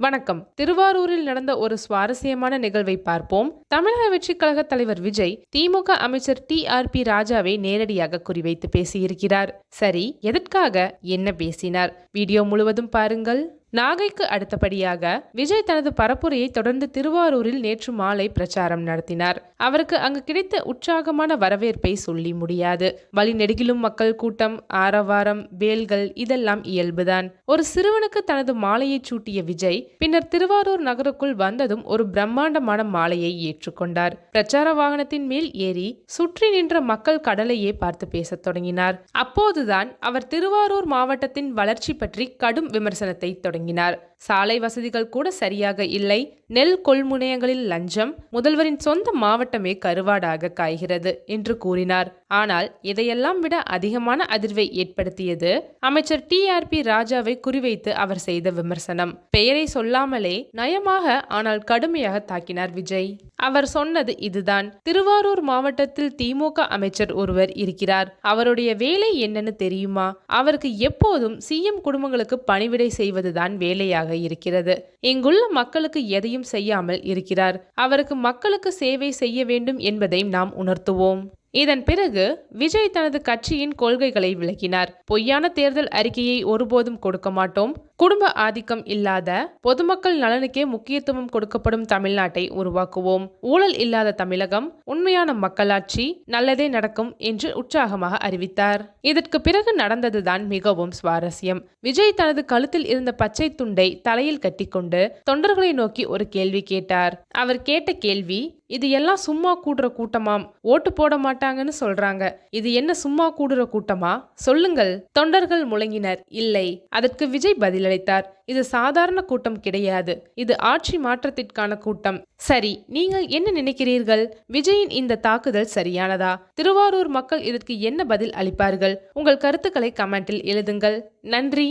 வணக்கம். திருவாரூரில் நடந்த ஒரு சுவாரஸ்யமான நிகழ்வை பார்ப்போம். தமிழக வெற்றிக் கழக தலைவர் விஜய் திமுக அமைச்சர் டி ஆர் பி ராஜாவை நேரடியாக குறிவைத்து பேசியிருக்கிறார். சரி எதற்காக என்ன பேசினார்? வீடியோ முழுவதும் பாருங்கள். நாகைக்கு அடுத்தபடியாக விஜய் தனது பரப்புரையை தொடர்ந்து திருவாரூரில் நேற்று மாலை பிரச்சாரம் நடத்தினார். அவருக்கு அங்கு கிடைத்த உற்சாகமான வரவேற்பை சொல்லி முடியாது. வழி நெடுகிலும் மக்கள் கூட்டம் ஆரவாரம் வேல்கள் இதெல்லாம் இயல்புதான். ஒரு சிறுவனுக்கு தனது மாலையை சூட்டிய விஜய் பின்னர் திருவாரூர் நகருக்குள் வந்ததும் ஒரு பிரம்மாண்டமான மாலையை ஏற்றுக்கொண்டார். பிரச்சார வாகனத்தின் மேல் ஏறி சுற்றி நின்ற மக்கள் கடலையே பார்த்து பேசத் தொடங்கினார். அப்போதுதான் அவர் திருவாரூர் மாவட்டத்தின் வளர்ச்சி பற்றி கடும் விமர்சனத்தை தொடங்கினார். சாலை வசதிகள் கூட சரியாக இல்லை. நெல் கொள்முனையங்களில் லஞ்சம் முதல்வரின் சொந்த மாவட்டமே கருவாடாக காய்கிறது என்று கூறினார். ஆனால் இதையெல்லாம் விட அதிகமான அதிர்வை ஏற்படுத்தியது அமைச்சர் டி. ஆர். பி. ராஜாவை குறிவைத்து அவர் செய்த விமர்சனம். பெயரை சொல்லாமலே நயமாக ஆனால் கடுமையாக தாக்கினார் விஜய். அவர் சொன்னது இதுதான். திருவாரூர் மாவட்டத்தில் திமுக அமைச்சர் ஒருவர் இருக்கிறார். அவருடைய வேலை என்னன்னு தெரியுமா? அவருக்கு எப்போதும் சிஎம் குடும்பங்களுக்கு பணிவிடை செய்வதுதான் வேலையாக இருக்கிறது. இங்குள்ள மக்களுக்கு எதையும் செய்யாமல் இருக்கிறார். அவருக்கு மக்களுக்கு சேவை செய்ய வேண்டும் என்பதை நாம் உணர்த்துவோம். இதன் பிறகு விஜய் தனது கட்சியின் கொள்கைகளை விளக்கினார். பொய்யான தேர்தல் அறிக்கையை ஒருபோதும் கொடுக்க மாட்டோம். குடும்ப ஆதிக்கம் இல்லாத பொதுமக்கள் நலனுக்கே முக்கியத்துவம் கொடுக்கப்படும் தமிழ்நாட்டை உருவாக்குவோம். ஊழல் இல்லாத தமிழகம் உண்மையான மக்களாட்சி நல்லதே நடக்கும் என்று உற்சாகமாக அறிவித்தார். இதற்கு பிறகு நடந்ததுதான் மிகவும் சுவாரஸ்யம். விஜய் தனது கழுத்தில் இருந்த பச்சை துண்டை தலையில் கட்டிக்கொண்டு தொண்டர்களை நோக்கி ஒரு கேள்வி கேட்டார். அவர் கேட்ட கேள்வி இது எல்லாம் சும்மா கூடுற கூட்டமாம் ஓட்டு போட மாட்டாங்கன்னு சொல்றாங்க. இது என்ன சும்மா கூடுற கூட்டமா? சொல்லுங்கள். தொண்டர்கள் முழங்கினர் இல்லை. அதற்கு விஜய் பதிலளித்தார் இது சாதாரண கூட்டம் கிடையாது. இது ஆட்சி மாற்றத்திற்கான கூட்டம். சரி நீங்கள் என்ன நினைக்கிறீர்கள்? விஜயின் இந்த தாக்குதல் சரியானதா? திருவாரூர் மக்கள் இதற்கு என்ன பதில் அளிப்பார்கள்? உங்கள் கருத்துக்களை கமெண்டில் எழுதுங்கள். நன்றி.